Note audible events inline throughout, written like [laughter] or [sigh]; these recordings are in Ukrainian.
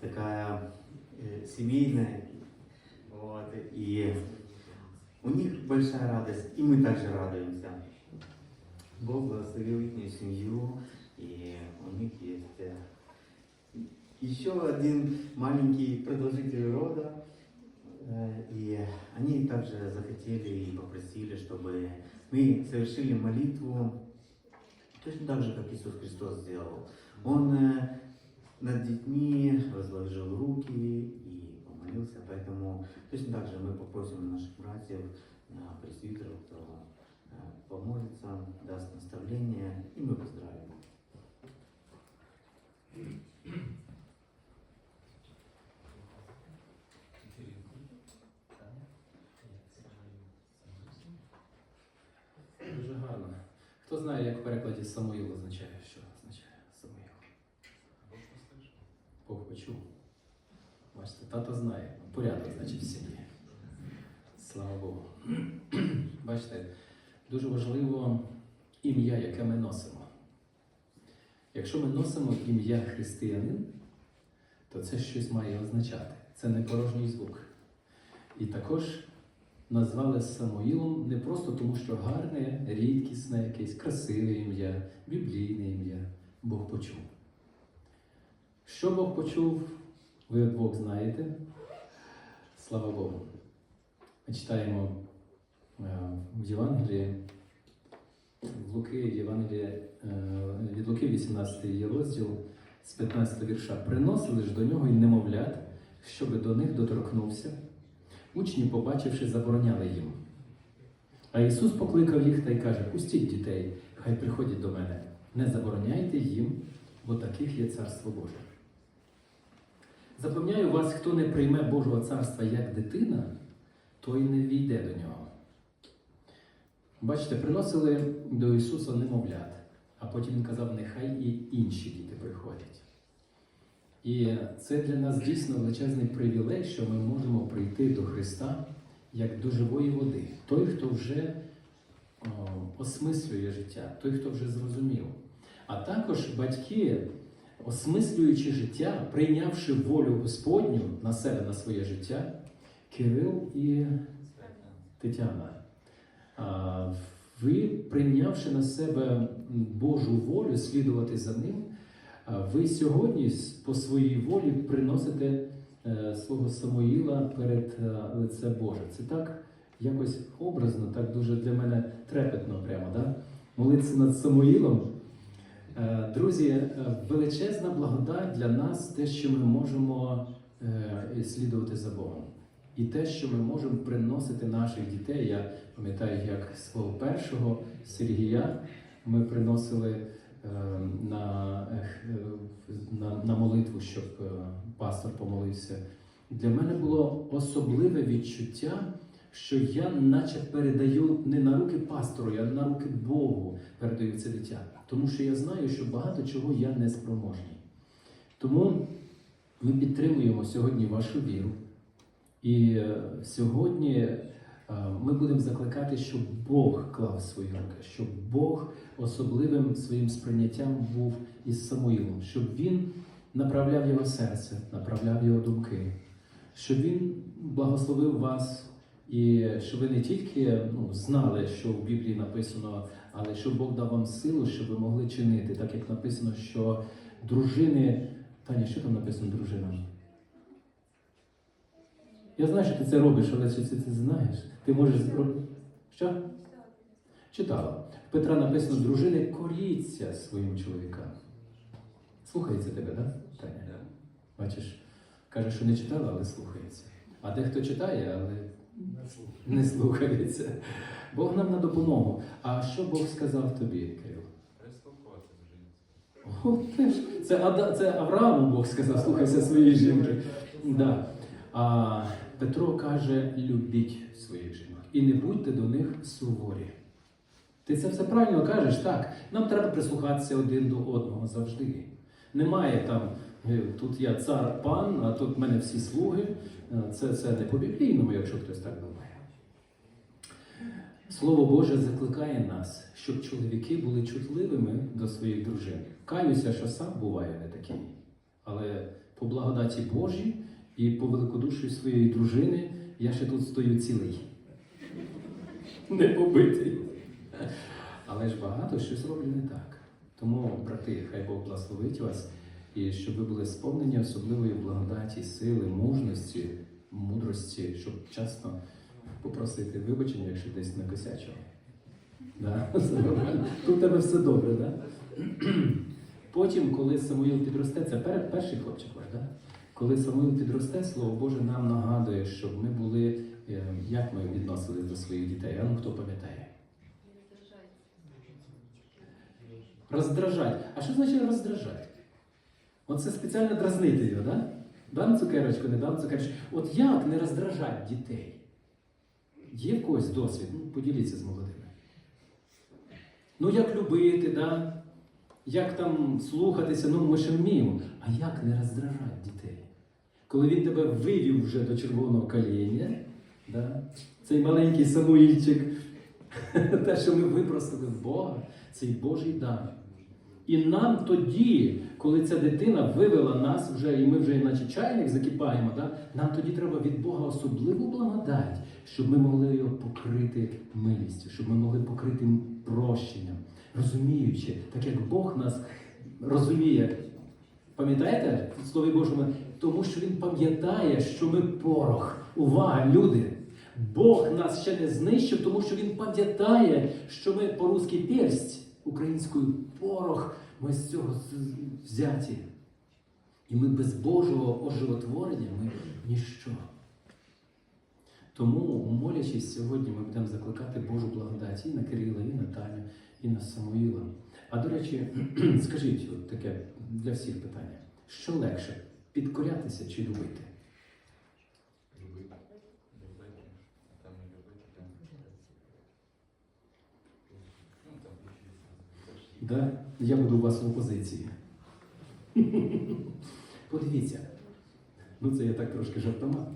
такая э, семейная. Вот, и у них большая радость, и мы также радуемся. Бог благословил их семью, и у них есть э, еще один маленький продолжитель рода. Э, И они также захотели и попросили, чтобы мы совершили молитву точно так же, как Иисус Христос сделал. Он э, над детьми возложил руки и помолился, поэтому точно так же мы попросим наших братьев, э, пресвитеров, кто э, помолится, даст наставление, и мы поздравим. Дуже гарно. Хто знає, як в перекладі Самуїл означає, що Тато знає. Порядок, значить, в сім'ї. Слава Богу. [clears throat] Бачите, дуже важливо ім'я, яке ми носимо. Якщо ми носимо ім'я християнин, то це щось має означати. Це не порожній звук. І також назвали Самуїлом не просто тому, що гарне, рідкісне, якесь красиве ім'я, біблійне ім'я. Бог почув. Що Бог почув, ви Бог знаєте. Слава Богу. Ми читаємо е, в Євангелії, в Луки, Євангелії, е, від Луки, 18 є розділ з 15 вірша. Приносили ж до нього й немовлят, щоби до них доторкнувся. Учні, побачивши, забороняли їм. А Ісус покликав їх та й каже: Пустіть дітей, хай приходять до мене. Не забороняйте їм, бо таких є царство Боже. Запевняю вас, хто не прийме Божого царства як дитина, той не війде до нього. Бачите, приносили до Ісуса немовлят, а потім Він казав, нехай і інші діти приходять. І це для нас дійсно величезний привілей, що ми можемо прийти до Христа як до живої води. Той, хто вже о, осмислює життя, той, хто вже зрозумів. А також батьки, осмислюючи життя, прийнявши волю Господню на себе, на своє життя, Кирил і Тетяна. Ви, прийнявши на себе Божу волю, слідувати за ним, ви сьогодні по своїй волі приносите е, свого Самоїла перед е, лице Боже. Це так якось образно, так дуже для мене трепетно прямо. Да? Молитися над Самоїлом. Е, Друзі, е, величезна благодать для нас те, що ми можемо е, слідувати за Богом. І те, що ми можемо приносити наших дітей. Я пам'ятаю, як свого першого Сергія ми приносили на, на, на молитву, щоб пастор помолився. Для мене було особливе відчуття, що я наче передаю не на руки пастору, я на руки Богу передаю це дитя. Тому що я знаю, що багато чого я не спроможний. Тому ми підтримуємо сьогодні вашу віру. І е, сьогодні е, ми будемо закликати, щоб Бог клав свої руки, щоб Бог особливим своїм сприйняттям був із Самуїлом, щоб він направляв його серце, направляв його думки, щоб він благословив вас, і щоб ви не тільки ну, знали, що в Біблії написано, але щоб Бог дав вам силу, щоб ви могли чинити, так як написано, що дружини. Таня, що там написано дружинам? Я знаю, що ти це робиш, але чи ти це знаєш? Ти можеш зробити. Що? Читала. Петра написано, дружини коріться своїм чоловікам. Слухається тебе, так? Да? Таня? Бачиш, каже, що не читала, але слухається. А дехто читає, але не слухається. Бог нам на допомогу. А що Бог сказав тобі, Кирил? О, теж. Це, це Аврааму Бог сказав, слухайся своєї жінки. Да. А Петро каже: любіть своїх жінок і не будьте до них суворі. Ти це все правильно кажеш, так. Нам треба прислухатися один до одного завжди. Немає там, е, тут я цар пан, а тут в мене всі слуги. Е, Це, це не по-біблійному, якщо хтось. Слово Боже закликає нас, щоб чоловіки були чутливими до своїх дружин. Каюся, що сам буває не такий. Але по благодаті Божій і по великодуші своєї дружини я ще тут стою цілий. Не побитий. Але ж багато щось роблю не так. Тому, брати, хай Бог благословить вас, і щоб ви були сповнені особливої благодаті, сили, мужності, мудрості, щоб часто попросити вибачення, якщо десь накосячив. Да. Тут у тебе все добре, да? Потім, коли Самуїл підросте, це перший хлопчик ваш, да? Коли Самуїл підросте, Слово Боже нам нагадує, щоб ми були, е, як ми відносились до своїх дітей. А ну хто пам'ятає? Роздражать. А що значить роздражать? Оце спеціально дразнити його, да? Дам цукерочку, не дам цукерочку. От як не роздражать дітей? Є в когось досвід? Ну, поділіться з молодими. Ну, як любити, да? як там слухатися, ну ми ще вміємо. А як не роздражати дітей? Коли він тебе вивів вже до червоного коління, да? цей маленький Самуїльчик, [laughs] те, що ми випросили в Бога, цей Божий дар. І нам тоді, коли ця дитина вивела нас вже, і ми вже наче чайник закипаємо, да? нам тоді треба від Бога особливу благодать, щоб ми могли його покрити милістю, щоб ми могли покрити прощенням, розуміючи, так як Бог нас розуміє. Пам'ятаєте в Слові Божому? Тому що Він пам'ятає, що ми порох. Увага, люди! Бог нас ще не знищив, тому що Він пам'ятає, що ми по-русски персть, українською порох, ми з цього взяті. І ми без Божого оживотворення ми ніщо. Тому, молячись сьогодні, ми будемо закликати Божу благодать і на Кирила, і на Таню, і на Самуїла. А до речі, [clears throat] скажіть от таке для всіх питання: що легше підкорятися чи любити? Любити. Любити. Там і любити, там. Ну, там. Да? Я буду у вас в опозиції. [laughs] Подивіться. Ну це я так трошки жартома.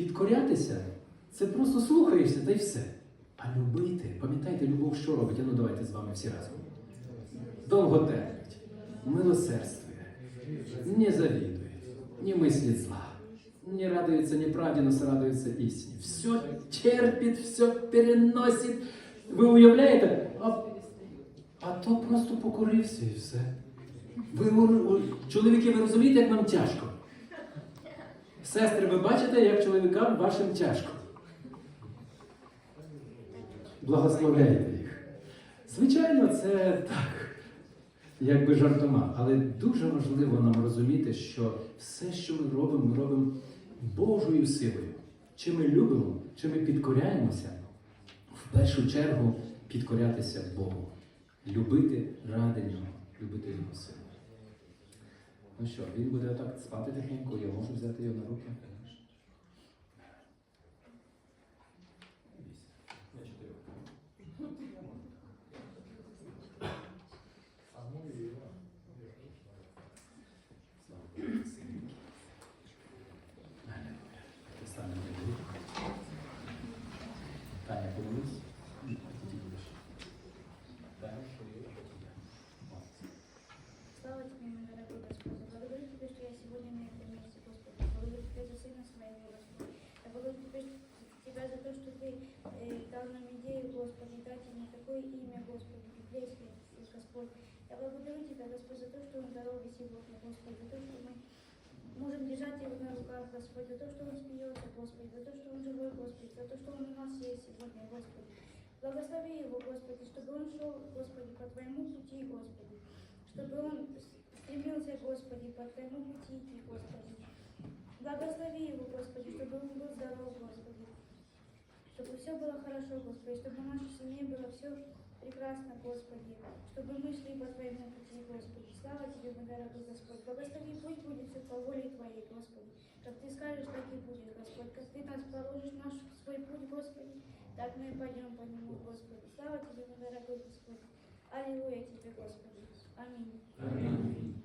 Підкорятися це просто слухаєшся та й все. А любити, пам'ятайте, любов що робить? А ну давайте з вами всі разом. Довго терпить, милосердствує, не завідує, не мислить зла, не радуется неправде, но радуется истине. Все терпит, все переносит. Ви уявляєте? А, а то просто покорився і все. Ви, чоловіки, ви розумієте, як нам тяжко? Сестри, ви бачите, як чоловікам вашим тяжко. Благословляйте їх. Звичайно, це так, якби жартома, але дуже важливо нам розуміти, що все, що ми робимо, ми робимо Божою силою. Чи ми любимо, чи ми підкоряємося, в першу чергу підкорятися Богу, любити ради Нього, любити Його силу. Ну що, він буде отак спати тихенько, я можу взяти його на руки. Дал нам идею, Господи, дать мне такое имя, Господи, библейское, Господь. Я благодарю Тебя, Господь, за то, что Он здоровый сегодня, Господь, за то, что мы можем держать Его на руках, Господь, за то, что Он смеется, Господи, за то, что Он живой, Господи, за то, что Он у нас есть сегодня, Господи. Благослови Его, Господи, чтобы Он шел, Господи, по Твоему пути, Господи чтобы он стремился, Господи, по Твоему пути Господи. Благослови его, Господи, чтобы он был здоров, Господи. Чтобы все было хорошо, Господи, чтобы в нашей семье было все прекрасно, Господи. Чтобы мы шли по Твоему пути, Господи. Слава Тебе, мой дорогой Господь. Благослови, пусть будет все по воле Твоей, Господи. Как Ты скажешь, так и будет, Господь. Как Ты нас положишь наш свой путь, Господи, так мы и пойдем по нему, Господи. Слава Тебе, мой дорогой Господь. Аллилуйя Тебе, Господи. Аминь. Дорогой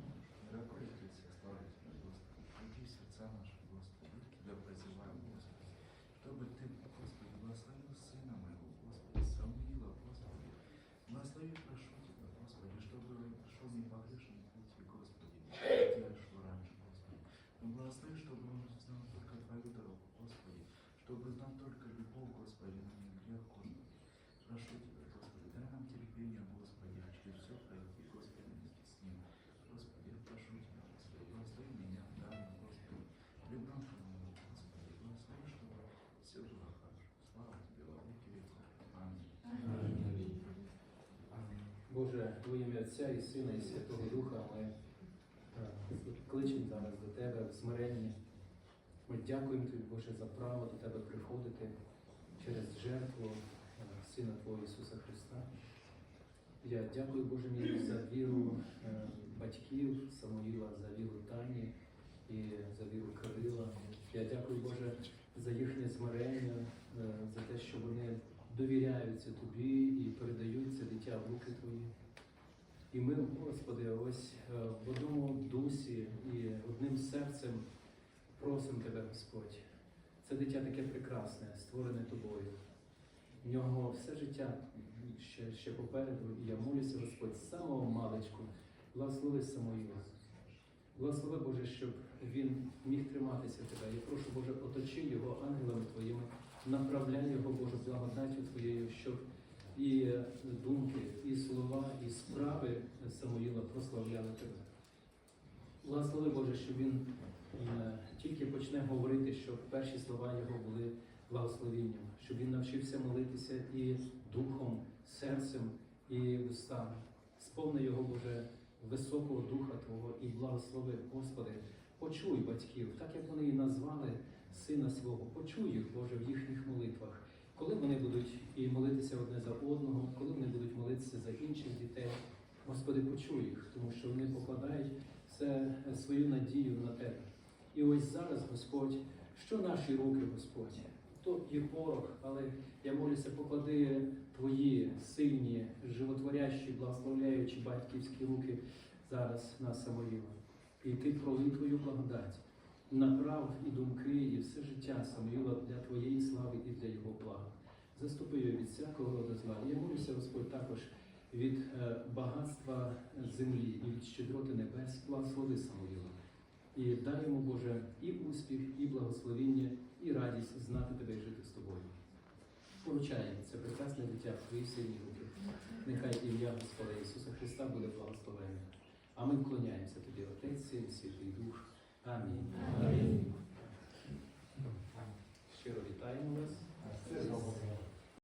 Боже, во ім'я Отця і Сина, і Святого Духа, ми е, кличемо зараз до Тебе в смиренні. Ми дякуємо Тобі, Боже, за право до Тебе приходити через жертву е, Сина Твого Ісуса Христа. Я дякую, Боже мій, за віру е, батьків Самуїла, за віру Тані і за віру Кирила. Я дякую, Боже, за їхнє змирення, за те, що вони довіряються Тобі і передають це дитя в руки Твої. І ми, Господи, ось е, в одному дусі і одним серцем просимо Тебе, Господь. Це дитя таке прекрасне, створене Тобою. В нього все життя ще, ще попереду, і я молюся, Господь, з самого маличку, благослови Самоїла. Благослови, Боже, щоб він міг триматися Тебе. Я прошу, Боже, оточи його ангелами Твоїми, направляй його, Боже, благодаттю Твоєю, щоб і думки, і слова, і справи Самуїла прославляли Тебе. Благослови, Боже, щоб він е, тільки почне говорити, щоб перші слова його були благословінням, щоб він навчився молитися і духом, серцем, і устами. Сповни його, Боже, високого духа Твого і благослови, Господи, почуй батьків, так як вони і назвали сина свого, почуй їх, Боже, в їхніх молитвах. Коли вони будуть і молитися одне за одного, коли вони будуть молитися за інших дітей, Господи, почуй їх, тому що вони покладають все свою надію на Тебе. І ось зараз, Господь, що наші руки, Господь, то є порох, але я молюся, поклади Твої сильні, животворящі, благословляючі батьківські руки зараз на Самоїла. І ти пролий Твою благодать, направ і думки, і все життя Самоїла для Твоєї слави і для його блага. Заступи його від всякого роду зла. Я молюся, Господь, також від е, багатства землі і від щедроти небес, благослови Самоїла. І дай йому, Боже, і успіх, і благословіння, і радість знати тебе і жити з тобою. Поручай це прекрасне дитя в твої сильні руки. Нехай ім'я Господа Ісуса Христа буде благословенне. А ми вклоняємося тобі, Отець, Син, Святий Дух. Амінь. Амінь. Щиро вітаємо вас.